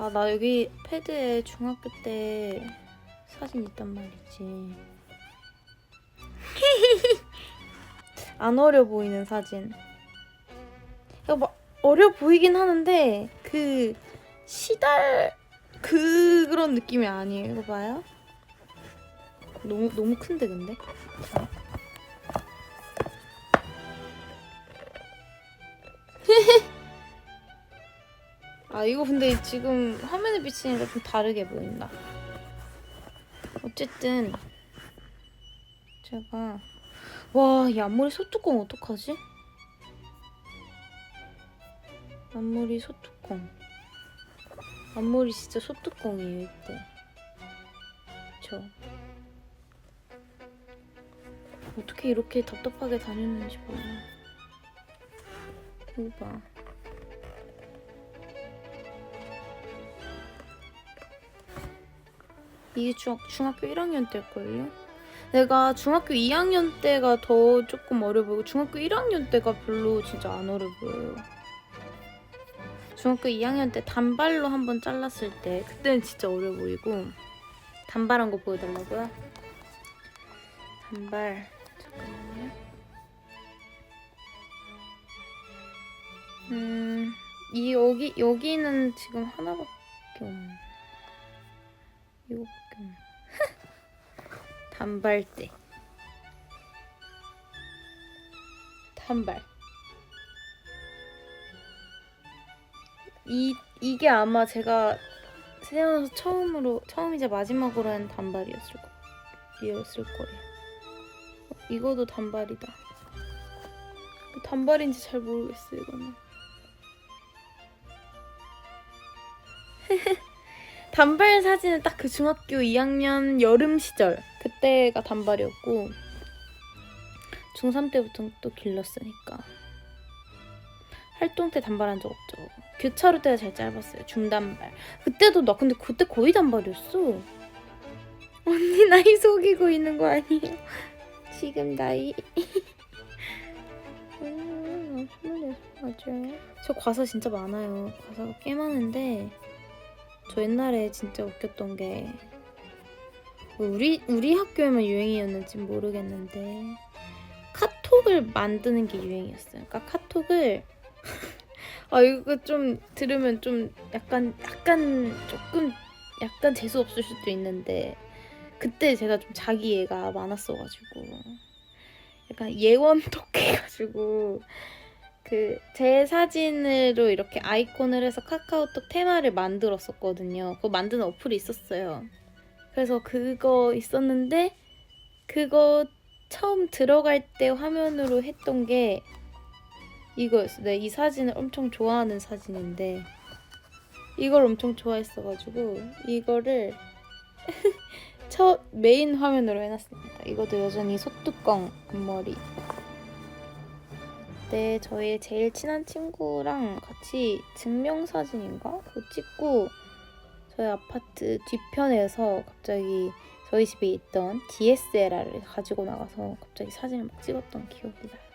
아, 나 여기 패드에 중학교 때 사진 있단 말이지. 안 어려 보이는 사진. 이거 막 어려 보이긴 하는데 그 시달 그 그런 느낌이 아니에요. 이거 봐요. 너무 너무 큰데 근데. 아 이거 근데 지금 화면에 비치니까 좀 다르게 보인다. 어쨌든 제가 와 이 앞머리 소뚜껑 어떡하지? 앞머리 소뚜껑. 앞머리 진짜 소뚜껑이에요 이때. 저 어떻게 이렇게 답답하게 다녔는지 몰라. 이거 봐 이게 중, 중학교 1학년 때일걸요? 내가 중학교 2학년 때가 더 조금 어려 보이고 중학교 1학년 때가 별로 진짜 안 어려 보여요. 중학교 2학년 때 단발로 한번 잘랐을 때 그때는 진짜 어려 보이고 단발한 거 보여달라고요? 단발 잠깐만요. 음, 이 여기 여기는 지금 하나밖에 없네. 이거밖에 없네. 단발대. 단발. 이 이게 아마 제가 태어나서 처음으로 처음이자 마지막으로 한 단발이었을 거 이었을 거예요. 어, 이거도 단발이다. 단발인지 잘 모르겠어 이거는. 단발 사진은 딱 그 중학교 2학년 여름 시절. 그때가 단발이었고 중3 때부터는 또 길렀으니까. 활동 때 단발한 적 없죠. 교차로 때가 제일 짧았어요. 중단발. 그때도 나 근데 그때 거의 단발이었어. 언니 나이 속이고 있는 거 아니에요? 지금 나이. 음, 26 맞아요. 저 과사 진짜 많아요. 과사가 꽤 많은데 저 옛날에 진짜 웃겼던 게 우리 우리 학교에만 유행이었는지 모르겠는데 카톡을 만드는 게 유행이었어요. 그러니까 카톡을 아 이거 좀 들으면 좀 약간 약간 조금 약간 재수 없을 수도 있는데 그때 제가 좀 자기애가 많았어가지고 약간 예원 톡 해가지고 그 제 사진으로 이렇게 아이콘을 해서 카카오톡 테마를 만들었었거든요. 그거 만드는 어플이 있었어요. 그래서 그거 있었는데 그거 처음 들어갈 때 화면으로 했던 게 이거였어. 내가 이 사진을 엄청 좋아하는 사진인데 이걸 엄청 좋아했어가지고 이거를 첫 메인 화면으로 해놨습니다. 이것도 여전히 소뚜껑 앞머리. 그때 저의 제일 친한 친구랑 같이 증명사진인가? 그거 찍고 저희 아파트 뒤편에서 갑자기 저희 집에 있던 DSLR을 가지고 나가서 갑자기 사진을 막 찍었던 기억이 나요.